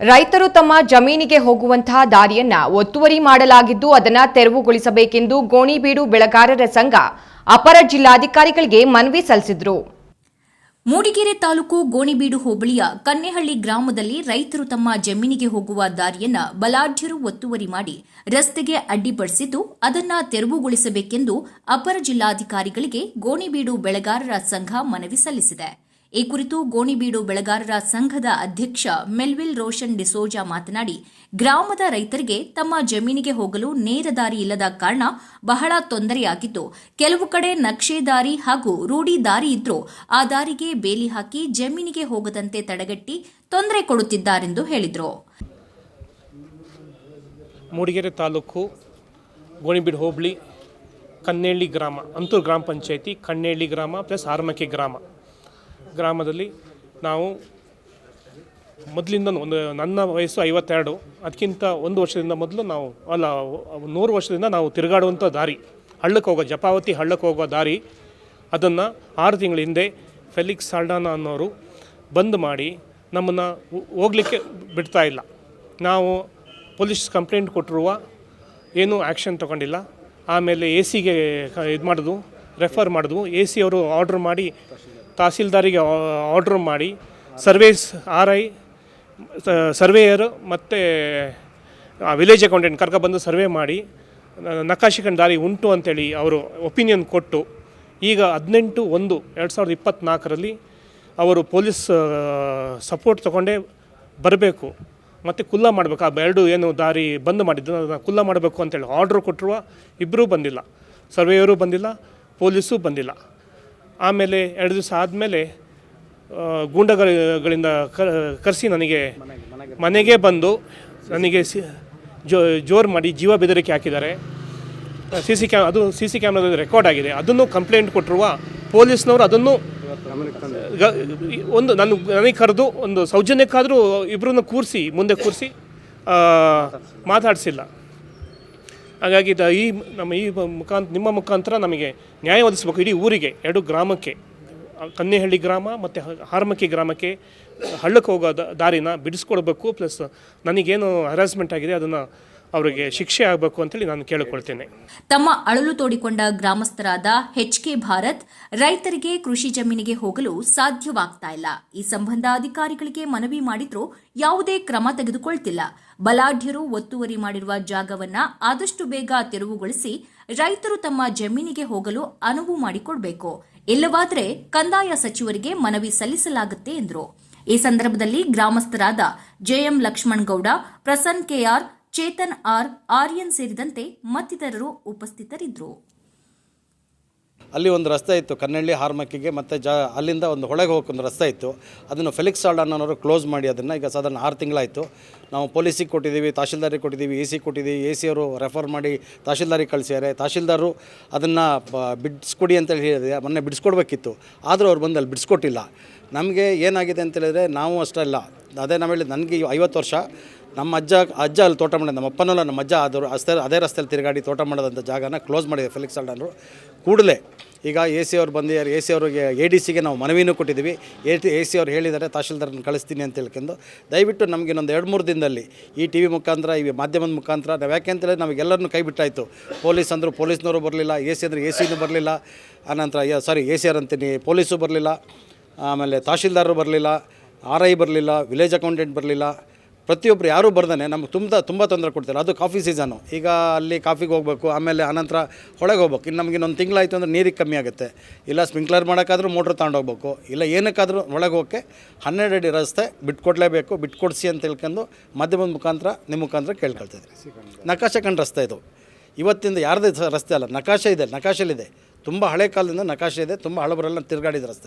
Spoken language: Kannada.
ರೈತರು ತಮ್ಮ ಜಮೀನಿಗೆ ಹೋಗುವಂತಹ ದಾರಿಯನ್ನ ಒತ್ತುವರಿ ಮಾಡಲಾಗಿದ್ದು ಅದನ್ನು ತೆರವುಗೊಳಿಸಬೇಕೆಂದು ಗೋಣಿಬೀಡು ಬೆಳೆಗಾರರ ಸಂಘ ಅಪರ ಜಿಲ್ಲಾಧಿಕಾರಿಗಳಿಗೆ ಮನವಿ ಸಲ್ಲಿಸಿದ್ರು. ಮೂಡಿಗೆರೆ ತಾಲೂಕು ಗೋಣಿಬೀಡು ಹೋಬಳಿಯ ಕನ್ನೆಹಳ್ಳಿ ಗ್ರಾಮದಲ್ಲಿ ರೈತರು ತಮ್ಮ ಜಮೀನಿಗೆ ಹೋಗುವ ದಾರಿಯನ್ನ ಬಲಾಢ್ಯರು ಒತ್ತುವರಿ ಮಾಡಿ ರಸ್ತೆಗೆ ಅಡ್ಡಿಪಡಿಸಿದ್ದು ಅದನ್ನ ತೆರವುಗೊಳಿಸಬೇಕೆಂದು ಅಪರ ಜಿಲ್ಲಾಧಿಕಾರಿಗಳಿಗೆ ಗೋಣಿಬೀಡು ಬೆಳೆಗಾರರ ಸಂಘ ಮನವಿ ಸಲ್ಲಿಸಿದೆ. ಈ ಕುರಿತು ಗೋಣಿಬೀಡು ಬೆಳೆಗಾರರ ಸಂಘದ ಅಧ್ಯಕ್ಷ ಮೆಲ್ವಿಲ್ ರೋಷನ್ ಡಿಸೋಜಾ ಮಾತನಾಡಿ, ಗ್ರಾಮದ ರೈತರಿಗೆ ತಮ್ಮ ಜಮೀನಿಗೆ ಹೋಗಲು ನೇರ ದಾರಿ ಇಲ್ಲದ ಕಾರಣ ಬಹಳ ತೊಂದರೆಯಾಗಿದ್ದು ಕೆಲವು ಕಡೆ ನಕ್ಷೆ ದಾರಿ ಹಾಗೂ ರೂಢಿ ದಾರಿ ಇದ್ರೂ ಆ ದಾರಿಗೆ ಬೇಲಿ ಹಾಕಿ ಜಮೀನಿಗೆ ಹೋಗದಂತೆ ತಡೆಗಟ್ಟಿ ತೊಂದರೆ ಕೊಡುತ್ತಿದ್ದಾರೆಂದು ಹೇಳಿದರು. ಮೂಡಿಗೆರೆ ತಾಲೂಕು ಗೋಣಿಬೀಡು ಹೋಬಳಿ ಕನ್ನೇಳ್ಳಿ ಗ್ರಾಮ, ಅಂತೂರು ಗ್ರಾಮ ಪಂಚಾಯತಿ ಕನ್ನೇಳ್ಳಿ ಗ್ರಾಮ ಪ್ಲಸ್ ಆರ್ಮಕ್ಕೆ ಗ್ರಾಮ. ಗ್ರಾಮದಲ್ಲಿ ನಾವು ಮೊದಲಿಂದ ಒಂದು ನನ್ನ ವಯಸ್ಸು ಐವತ್ತೆರಡು, ಅದಕ್ಕಿಂತ ಒಂದು ವರ್ಷದಿಂದ ಮೊದಲು ನಾವು, ಅಲ್ಲ, ನೂರು ವರ್ಷದಿಂದ ನಾವು ತಿರುಗಾಡುವಂಥ ದಾರಿ, ಹಳ್ಳಕ್ಕೆ ಹೋಗೋ ಜಪಾವತಿ ಹಳ್ಳಕ್ಕೆ ಹೋಗೋ ದಾರಿ, ಅದನ್ನು ಆರು ತಿಂಗಳ ಹಿಂದೆ ಫೆಲಿಕ್ಸ್ ಸಾಲ್ಡಾನ ಅನ್ನೋರು ಬಂದ್ ಮಾಡಿ ನಮ್ಮನ್ನು ಹೋಗಲಿಕ್ಕೆ ಬಿಡ್ತಾ ಇಲ್ಲ. ನಾವು ಪೊಲೀಸ್ ಕಂಪ್ಲೇಂಟ್ ಕೊಟ್ಟಿರುವ ಏನೂ ಆ್ಯಕ್ಷನ್ ತಗೊಂಡಿಲ್ಲ. ಆಮೇಲೆ ಎ ಸಿಗೆ ಇದು ಮಾಡಿದ್ವು ರೆಫರ್ ಮಾಡಿದ್ವು ಎ ಸಿ ಅವರು ಆರ್ಡ್ರ್ ಮಾಡಿ ತಹಸೀಲ್ದಾರಿಗೆ ಆರ್ಡ್ರ್ ಮಾಡಿ ಸರ್ವೇಸ್ ಆರ್ ಐ ಸರ್ವೇಯರು ಮತ್ತು ವಿಲೇಜ್ ಅಕೌಂಟೆಂಟ್ ಕರ್ಕೊಬಂದು ಸರ್ವೆ ಮಾಡಿ, ನ- ನಕಾಶೆಕಂಡು ದಾರಿ ಉಂಟು ಅಂತೇಳಿ ಅವರು ಒಪಿನಿಯನ್ ಕೊಟ್ಟು, ಈಗ ಹದಿನೆಂಟು ಒಂದು ಎರಡು ಸಾವಿರದ ಇಪ್ಪತ್ತ್ನಾಲ್ಕರಲ್ಲಿ ಅವರು ಪೊಲೀಸ್ ಸಪೋರ್ಟ್ ತಗೊಂಡೇ ಬರಬೇಕು, ಮತ್ತು ಕುಲ್ಲ ಮಾಡಬೇಕು, ಆ ಎರಡು ಏನು ದಾರಿ ಬಂದ್ ಮಾಡಿದ್ದು ಅದನ್ನು ಕುಲ್ಲ ಮಾಡಬೇಕು ಅಂತೇಳಿ ಆರ್ಡ್ರ್ ಕೊಟ್ಟಿರುವ ಇಬ್ಬರೂ ಬಂದಿಲ್ಲ ಸರ್ವೇಯರೂ ಬಂದಿಲ್ಲ ಪೊಲೀಸೂ ಬಂದಿಲ್ಲ. ಆಮೇಲೆ ಎರಡು ದಿವಸ ಆದಮೇಲೆ ಗೂಂಡಗಳಿಂದ ಕರೆಸಿ ನನಗೆ ಮನೆಗೆ ಬಂದು ನನಗೆ ಸಿ, ಜೋ, ಜೋರು ಮಾಡಿ ಜೀವ ಬೆದರಿಕೆ ಹಾಕಿದ್ದಾರೆ. ಸಿ ಸಿ ಕ್ಯಾಮ್ ಅದು ಸಿ ಸಿ ಕ್ಯಾಮ್ರಾದಲ್ಲಿ ರೆಕಾರ್ಡ್ ಆಗಿದೆ. ಅದನ್ನು ಕಂಪ್ಲೇಂಟ್ ಕೊಟ್ಟಿರುವ ಪೊಲೀಸ್ನವರು ಅದನ್ನು ಒಂದು ನಾನು ನನಗೆ ಕರೆದು ಒಂದು ಸೌಜನ್ಯಕ್ಕಾದರೂ ಇಬ್ಬರನ್ನು ಕೂರಿಸಿ, ಮುಂದೆ ಕೂರಿಸಿ ಮಾತಾಡಿಸಿಲ್ಲ. ಹಾಗಾಗಿ ದ- ಈ ನಮ್ಮ ಈ ಮುಖಾಂತರ ನಿಮ್ಮ ಮುಖಾಂತರ ನಮಗೆ ನ್ಯಾಯ ಒದಗಿಸ್ಬೇಕು ಇಡೀ ಊರಿಗೆ, ಎರಡು ಗ್ರಾಮಕ್ಕೆ. ಕನ್ನೆಹಳ್ಳಿ ಗ್ರಾಮ ಮತ್ತು ಹಾರ್ಮಕ್ಕಿ ಗ್ರಾಮಕ್ಕೆ ಹಳ್ಳಕ್ಕೆ ಹೋಗೋ ದಾರಿನ ಬಿಡಿಸ್ಕೊಡ್ಬೇಕು. ಪ್ಲಸ್ ನನಗೇನು ಹರಾಸ್ಮೆಂಟ್ ಆಗಿದೆ, ಅದನ್ನು ಅವರಿಗೆ ಶಿಕ್ಷೆ ಆಗಬೇಕು ಅಂತೇಳಿ ನಾನು ಕೇಳಿಕೊಳ್ತೇನೆ. ತಮ್ಮ ಅಳಲು ತೋಡಿಕೊಂಡ ಗ್ರಾಮಸ್ಥರಾದ ಎಚ್ ಕೆ ಭಾರತ್, ರೈತರಿಗೆ ಕೃಷಿ ಜಮೀನಿಗೆ ಹೋಗಲು ಸಾಧ್ಯವಾಗ್ತಾ ಇಲ್ಲ. ಈ ಸಂಬಂಧ ಅಧಿಕಾರಿಗಳಿಗೆ ಮನವಿ ಮಾಡಿದ್ರೂ ಯಾವುದೇ ಕ್ರಮ ತೆಗೆದುಕೊಳ್ತಿಲ್ಲ. ಬಲಾಢ್ಯರು ಒತ್ತುವರಿ ಮಾಡಿರುವ ಜಾಗವನ್ನ ಆದಷ್ಟು ಬೇಗ ತೆರವುಗೊಳಿಸಿ ರೈತರು ತಮ್ಮ ಜಮೀನಿಗೆ ಹೋಗಲು ಅನುವು ಮಾಡಿಕೊಡಬೇಕು. ಇಲ್ಲವಾದರೆ ಕಂದಾಯ ಸಚಿವರಿಗೆ ಮನವಿ ಸಲ್ಲಿಸಲಾಗುತ್ತೆ ಎಂದರು. ಈ ಸಂದರ್ಭದಲ್ಲಿ ಗ್ರಾಮಸ್ಥರಾದ JM Lakshmanagowda Prasan KR Chethan R, Aryan ಸೇರಿದಂತೆ ಮತ್ತಿತರರು ಉಪಸ್ಥಿತರಿದ್ದರು. ಅಲ್ಲಿ ಒಂದು ರಸ್ತೆ ಇತ್ತು ಕನ್ನಳ್ಳಿ ಹಾರ್ಮಕ್ಕಿಗೆ, ಮತ್ತು ಜ, ಅಲ್ಲಿಂದ ಒಂದು ಹೊಳೆಗೆ ಹೋಗೋಕೆ ಒಂದು ರಸ್ತೆ ಇತ್ತು. ಅದನ್ನು ಫೆಲಿಕ್ಸ್ ಸಾಲ್ಡನ್ ಅನ್ನೋರು ಕ್ಲೋಸ್ ಮಾಡಿ ಅದನ್ನು, ಈಗ ಸಾಧಾರಣ ಆರು ತಿಂಗಳಾಯಿತು. ನಾವು ಪೊಲೀಸಿಗೆ ಕೊಟ್ಟಿದ್ದೀವಿ, ತಹಶೀಲ್ದಾರಿಗೆ ಕೊಟ್ಟಿದ್ದೀವಿ ಎ ಸಿ ಕೊಟ್ಟಿದ್ದೀವಿ ಎ ಸಿ ಅವರು ರೆಫರ್ ಮಾಡಿ ತಹಶೀಲ್ದಾರಿಗೆ ಕಳಿಸ್ಯಾರೆ ತಹಶೀಲ್ದಾರು ಅದನ್ನು ಬಿಡಿಸ್ಕೊಡಿ ಅಂತೇಳಿ ಹೇಳಿದೆ, ಮೊನ್ನೆ ಬಿಡಿಸ್ಕೊಡ್ಬೇಕಿತ್ತು. ಆದರೂ ಅವ್ರು ಬಂದು ಅಲ್ಲಿ ಬಿಡಿಸ್ಕೊಟ್ಟಿಲ್ಲ. ನಮಗೆ ಏನಾಗಿದೆ ಅಂತೇಳಿದರೆ ನಾವು ಅಷ್ಟೇ ಅಲ್ಲ. ಅದೇ ನಾವು ಹೇಳಿದ ನನಗೆ ಐವತ್ತು ವರ್ಷ, ನಮ್ಮ ಅಜ್ಜ ಅಜ್ಜ ಅಲ್ಲಿ ತೋಟ ಮಾಡಿದ, ನಮ್ಮ ಅಪ್ಪನಲ್ಲ, ನಮ್ಮ ಅಜ್ಜ ಆದರು ಅಷ್ಟೇ, ಅದೇ ರಸ್ತೆಯಲ್ಲಿ ತಿರುಗಾಡಿ ತೋಟ ಮಾಡೋದಂಥ ಜಾಗನ ಕ್ಲೋಸ್ ಮಾಡಿದೆ ಫೆಲಿಕ್ಸ್ ಅಲ್ಡನ್ರು ಕೂಡಲೇ, ಈಗ ಎ ಸಿ ಅವ್ರು ಬಂದಿದ್ದಾರೆ ಎ ಸಿ ಅವ್ರಿಗೆ ಎ ಡಿ ಸಿಗೆ ನಾವು ಮನವಿನೂ ಕೊಟ್ಟಿದ್ದೀವಿ ಎ ಟಿ ಎ ಸಿ ಅವ್ರು ಹೇಳಿದ್ದಾರೆ ತಹಶೀಲ್ದಾರನ್ನ ಕಳಿಸ್ತೀನಿ ಅಂತ ಹೇಳ್ಕೊಂಡು. ದಯವಿಟ್ಟು ನಮಗೆ ಇನ್ನೊಂದು ಎರಡು ಮೂರು ದಿನದಲ್ಲಿ ಈ ಟಿ ವಿ ಮುಖಾಂತರ, ಈ ಮಾಧ್ಯಮದ ಮುಖಾಂತರ, ನಾವು ಯಾಕೆ ಅಂತೇಳಿ ನಮಗೆಲ್ಲರನ್ನೂ ಕೈ ಬಿಟ್ಟಾಯಿತು. ಪೊಲೀಸ್ ಅಂದರು ಪೊಲೀಸ್ನವರು ಬರಲಿಲ್ಲ ಎ ಸಿ ಅಂದರೆ ಎ ಸಿನೂ ಬರಲಿಲ್ಲ. ಆನಂತರ ಸಾರಿ ಎ ಸಿ ಆರ್ ಅಂತೀನಿ, ಪೊಲೀಸು ಬರಲಿಲ್ಲ. ಆಮೇಲೆ ತಹಶೀಲ್ದಾರರು ಬರಲಿಲ್ಲ. ಆರ್ ಐ ಬರಲಿಲ್ಲ ವಿಲೇಜ್ ಅಕೌಂಟೆಂಟ್ ಬರಲಿಲ್ಲ ಪ್ರತಿಯೊಬ್ಬರು ಯಾರೂ ಬರ್ದಾನೆ ನಮ್ಗೆ ತುಂಬ ತುಂಬ ತೊಂದರೆ ಕೊಡ್ತಾರೆ ಅದು ಕಾಫಿ ಸೀಸನು ಈಗ ಅಲ್ಲಿ ಕಾಫಿಗೆ ಹೋಗ್ಬೇಕು, ಆಮೇಲೆ ಆನಂತರ ಹೊಳೆಗೆ ಹೋಗ್ಬೇಕು. ಇನ್ನು ನಮಗೆ ಇನ್ನೊಂದು ತಿಂಗಳಾಯಿತು ಅಂದರೆ ನೀರಿಗೆ ಕಮ್ಮಿ ಆಗುತ್ತೆ. ಇಲ್ಲ ಸ್ಪ್ರಿಂಕ್ಲರ್ ಮಾಡೋಕ್ಕಾದ್ರೂ ಮೋಟ್ರ್ ತಗೊಂಡೋಗ್ಬೇಕು. ಇಲ್ಲ ಏನಕ್ಕಾದರೂ ಒಳಗೆ ಹೋಗಕ್ಕೆ ಹನ್ನೆರಡು ಅಡಿ ರಸ್ತೆ ಬಿಟ್ಕೊಡ್ಲೇಬೇಕು, ಬಿಟ್ಕೊಡ್ಸಿ ಅಂತ ಹೇಳ್ಕೊಂಡು ಮಾಧ್ಯಮದ ಮುಖಾಂತರ ನಿಮ್ಮ ಮುಖಾಂತರ ಕೇಳ್ಕೊಳ್ತಿದ್ರಿ ನಕಾಶೆ ಕಂಡು ರಸ್ತೆ ಇದು. ಇವತ್ತಿಂದ ಯಾರದೇ ರಸ್ತೆ ಅಲ್ಲ, ನಕಾಶೆ ಇದೆ, ನಕಾಶೆಲಿದೆ. ತುಂಬ ಹಳೆ ಕಾಲದಿಂದ ನಕಾಶೆ ಇದೆ, ತುಂಬ ಹಳಬರೆಲ್ಲ ತಿರುಗಾಡಿದ ರಸ್ತೆ ಇದು.